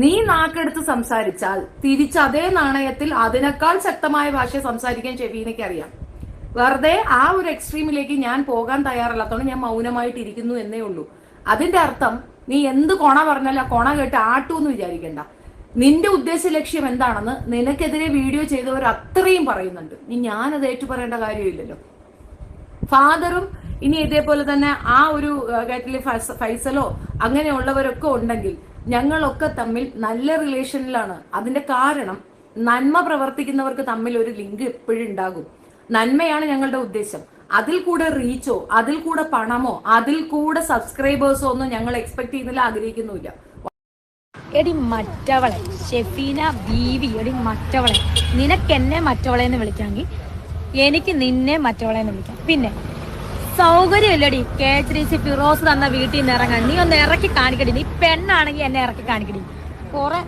നീ നാക്കെടുത്ത് സംസാരിച്ചാൽ തിരിച്ച് അതേ നാണയത്തിൽ അതിനേക്കാൾ ശക്തമായ ഭാഷ സംസാരിക്കാൻ ഷെഫീനയ്ക്ക് അറിയാം. വെറുതെ ആ ഒരു എക്സ്ട്രീമിലേക്ക് ഞാൻ പോകാൻ തയ്യാറല്ലാത്തതുകൊണ്ട് ഞാൻ മൗനമായിട്ടിരിക്കുന്നു എന്നേ ഉള്ളൂ. അതിന്റെ അർത്ഥം നീ എന്ത് കൊണ പറഞ്ഞാലും ആ കൊണ കേട്ട് ആട്ടു എന്ന് വിചാരിക്കണ്ട. നിന്റെ ഉദ്ദേശ ലക്ഷ്യം എന്താണെന്ന് നിനക്കെതിരെ വീഡിയോ ചെയ്തവർ അത്രയും പറയുന്നുണ്ട്. ഇനി ഞാനത് ഏറ്റു പറയേണ്ട കാര്യമില്ലല്ലോ. ഫാദറും ഇനി ഇതേപോലെ തന്നെ ആ ഒരു കേട്ടിലെ ഫൈസലോ അങ്ങനെയുള്ളവരൊക്കെ ഉണ്ടെങ്കിൽ ഞങ്ങളൊക്കെ തമ്മിൽ നല്ല റിലേഷനിലാണ് അതിന്റെ കാരണം നന്മ പ്രവർത്തിക്കുന്നവർക്ക് തമ്മിൽ ഒരു ലിങ്ക് എപ്പോഴും ഉണ്ടാകും. നന്മയാണ് ഞങ്ങളുടെ ഉദ്ദേശം. അതിൽ കൂടെ റീച്ചോ അതിൽ കൂടെ പണമോ അതിൽ കൂടെ സബ്സ്ക്രൈബേഴ്സോ ഒന്നും ഞങ്ങൾ എക്സ്പെക്ട് ചെയ്യുന്നില്ല ആഗ്രഹിക്കുന്നുമില്ല. എടി മറ്റവളെ ഷെഫീന ബീവി എടി മറ്റവളെ. നിനക്ക് എന്നെ മറ്റവളെ എന്ന് വിളിക്കാമെങ്കിൽ എനിക്ക് നിന്നെ മറ്റവളെ എന്ന് വിളിക്കാം. പിന്നെ സൗകര്യമില്ലടി. K H D C Firoz തന്ന വീട്ടിൽ നിന്ന് ഇറങ്ങാൻ. നീ ഒന്ന് ഇറക്കി കാണിക്കടി. നീ പെണ്ണാണെങ്കിൽ എന്നെ ഇറക്കി കാണിക്കടി. കുറെ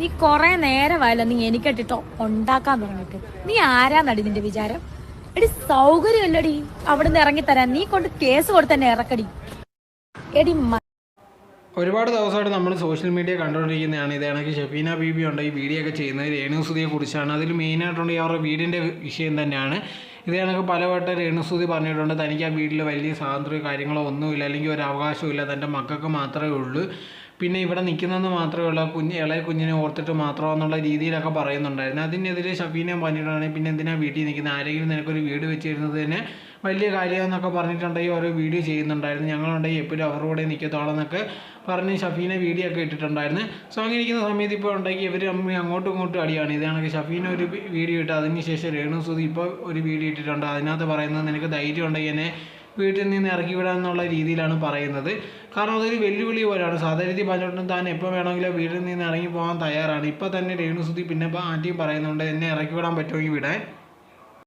നീ കുറെ നേരമായല്ലോ നീ എനിക്കിട്ടിട്ടോ ഉണ്ടാക്കാൻ തുടങ്ങിയിട്ട്. നീ ആരാന്നടി നിന്റെ വിചാരം? എടി സൗകര്യമില്ലടി. അവിടുന്ന് ഇറങ്ങിത്തരാൻ നീ കൊണ്ട് കേസ് കൊടുത്ത് തന്നെ ഇറക്കടി. എടി ഒരുപാട് ദിവസമായിട്ട് നമ്മൾ സോഷ്യൽ മീഡിയ കണ്ടുകൊണ്ടിരിക്കുന്നതാണ്. ഇത് കണക്ക് ഷെഫീന ബീബി ഉണ്ട്. ഈ വീഡിയോ ഒക്കെ ചെയ്യുന്നത് രേണു സുധിയെ കുറിച്ചാണ് അതിൽ മെയിനായിട്ടുണ്ടെങ്കിൽ അവരുടെ വീടിന്റെ വിഷയം തന്നെയാണ്. ഇത് കണക്ക് പലവട്ടം രേണുസൂതി പറഞ്ഞിട്ടുണ്ട്. തനിക്ക് ആ വീട്ടിൽ വലിയ സ്വാതന്ത്ര്യ കാര്യങ്ങളോ ഒന്നുമില്ല അല്ലെങ്കിൽ ഒരു അവകാശമില്ല തന്റെ മക്കൾക്ക് മാത്രമേ ഉള്ളൂ. പിന്നെ ഇവിടെ നിൽക്കുന്നതെന്ന് മാത്രമേ ഉള്ളൂ. കുഞ്ഞ് ഇളയ കുഞ്ഞിനെ ഓർത്തിട്ട് മാത്രമെന്നുള്ള രീതിയിലൊക്കെ പറയുന്നുണ്ടായിരുന്നു. അതിനെതിരെ ഷഫീനെ പറഞ്ഞിട്ടുണ്ടെങ്കിൽ പിന്നെ എന്തിനാ വീട്ടിൽ നിൽക്കുന്നത് ആരെങ്കിലും നിനക്കൊരു വീട് വെച്ച് തരുന്നത് തന്നെ വലിയ കാര്യമെന്നൊക്കെ പറഞ്ഞിട്ടുണ്ടെങ്കിൽ ഓരോ വീഡിയോ ചെയ്യുന്നുണ്ടായിരുന്നു. ഞങ്ങളുണ്ടെങ്കിൽ എപ്പോഴും അവരുടെ കൂടെ നിൽക്കത്തോളം എന്നൊക്കെ പറഞ്ഞ് ഷഫീനെ വീഡിയോ ഒക്കെ ഇട്ടിട്ടുണ്ടായിരുന്നു. സോ അങ്ങനെ ഇരിക്കുന്ന സമയത്ത് ഇപ്പോൾ ഉണ്ടെങ്കിൽ ഇവർ അമ്മ അങ്ങോട്ടും ഇങ്ങോട്ടും അടിയാണ്. ഇതാണെങ്കിൽ ഷഫീന ഒരു വീഡിയോ ഇട്ട്. അതിന് ശേഷം രേണു സുധി ഇപ്പോൾ ഒരു വീഡിയോ ഇട്ടിട്ടുണ്ട്. അതിനകത്ത് പറയുന്നത് നിനക്ക് ധൈര്യം ഉണ്ടെങ്കിൽ എന്നെ വീട്ടിൽ നിന്ന് ഇറക്കി വിടാമെന്നുള്ള രീതിയിലാണ് പറയുന്നത്. കാരണം അതൊരു വെല്ലുവിളി പോലെയാണ്. സാധാരണ പറഞ്ഞിട്ടും താൻ എപ്പോൾ വേണമെങ്കിലും വീട്ടിൽ നിന്ന് ഇറങ്ങി പോകാൻ തയ്യാറാണ്. ഇപ്പോൾ തന്നെ രേണു സുധി പിന്നെ ആന്റിയും പറയുന്നുണ്ട് എന്നെ ഇറക്കി വിടാൻ പറ്റുമെങ്കിൽ വിടാൻ